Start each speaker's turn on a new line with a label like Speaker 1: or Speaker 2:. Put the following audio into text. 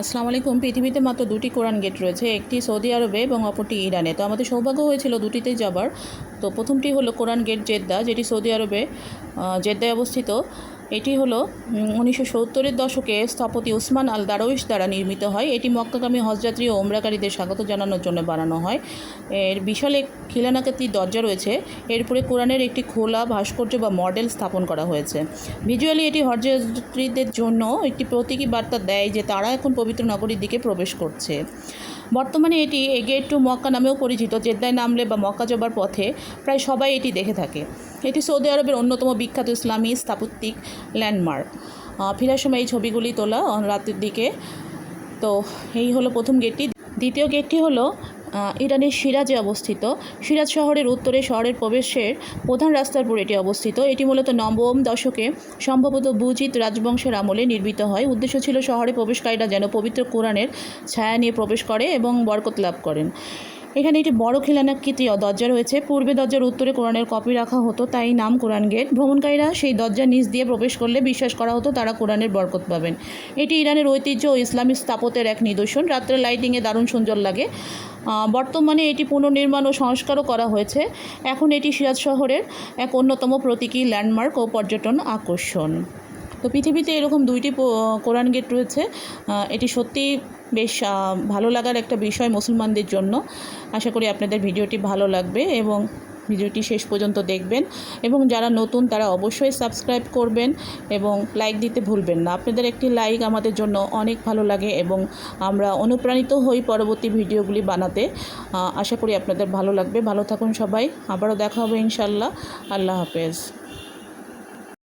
Speaker 1: আসসালামু আলাইকুম। পৃথিবীতে মাত্র দুটি কোরআন গেট রয়েছে, একটি সৌদি আরবে এবং অপরটি ইরানে। তো আমাদের সৌভাগ্য হয়েছিল দুটিতেই যাবার। তো প্রথমটি হলো কোরআন গেট জেদ্দা, যেটি সৌদি আরবে জেদ্দায় অবস্থিত। এটি হলো উনিশশো সত্তরের দশকে স্থপতি উসমান আল দারউইশ দ্বারা নির্মিত হয়। এটি মক্কাগামী হজযাত্রী ও ওমরাকারীদের স্বাগত জানানোর জন্য বানানো হয়। এর বিশাল এক খিলানাকাতি দরজা রয়েছে। এরপরে কোরআনের একটি খোলা ভাস্কর্য বা মডেল স্থাপন করা হয়েছে। ভিজুয়ালি এটি হজযাত্রীদের জন্য একটি প্রতীকী বার্তা দেয় যে তারা এখন পবিত্র নগরীর দিকে প্রবেশ করছে। বর্তমানে এটি গেট টু মক্কা নামেও পরিচিত, জেদ্দায় নামলে বা মক্কা যাবার পথে প্রায় সবাই এটি দেখে থাকে। এটি সৌদি আরবের অন্যতম বিখ্যাত ইসলামী স্থাপত্যিক ল্যান্ডমার্ক। ফিরার সময় এই ছবিগুলি তোলা রাতের দিকে। তো এই হলো প্রথম গেটটি। দ্বিতীয় গেটটি হলো ইরানের সিরাজে অবস্থিত। সিরাজ শহরের উত্তরে শহরের প্রবেশের প্রধান রাস্তার উপর এটি অবস্থিত। এটি মূলত নবম দশকে সম্ভবত বুজিত রাজবংশের আমলে নির্মিত হয়। উদ্দেশ্য ছিল শহরে প্রবেশকারীরা যেন পবিত্র কোরআনের ছায়া নিয়ে প্রবেশ করে এবং বরকত লাভ করেন। এখানে একটি বড় খিলানাকৃতি দরজা রয়েছে। পূর্বে দরজার উত্তরে কোরআনের কপি রাখা হতো, তাই নাম কোরআন গেট। ভ্রমণকারীরা সেই দরজার নিচ দিয়ে প্রবেশ করলে বিশ্বাস করা হতো তারা কোরআনের বরকত পাবেন। এটি ইরানের ঐতিহ্য ও ইসলামী স্থাপত্যের এক নিদর্শন। রাত্রে লাইটিংয়ে দারুণ সুন্দর লাগে। বর্তমানে এটি পুনর্নির্মাণ ও সংস্কারও করা হয়েছে। এখন এটি সিরাজ শহরের এক অন্যতম প্রতীকী ল্যান্ডমার্ক ও পর্যটন আকর্ষণ। তো পৃথিবীতে এরকম দুইটি কোরআন গেট রয়েছে। এটি সত্যি বেশ ভালো লাগার একটা বিষয় মুসলমানদের জন্য। আশা করি আপনাদের ভিডিওটি ভালো লাগবে এবং ভিডিওটি শেষ পর্যন্ত দেখবেন এবং যারা নতুন, তারা অবশ্যই সাবস্ক্রাইব করবেন এবং লাইক দিতে ভুলবেন না। আপনাদের একটি লাইক আমাদের জন্য অনেক ভালো লাগে এবং আমরা অনুপ্রাণিত হই পরবর্তী ভিডিওগুলি বানাতে। আশা করি আপনাদের ভালো লাগবে। ভালো থাকুন সবাই। আবারও দেখা হবে ইনশাল্লাহ আল্লাহ হাফেজ।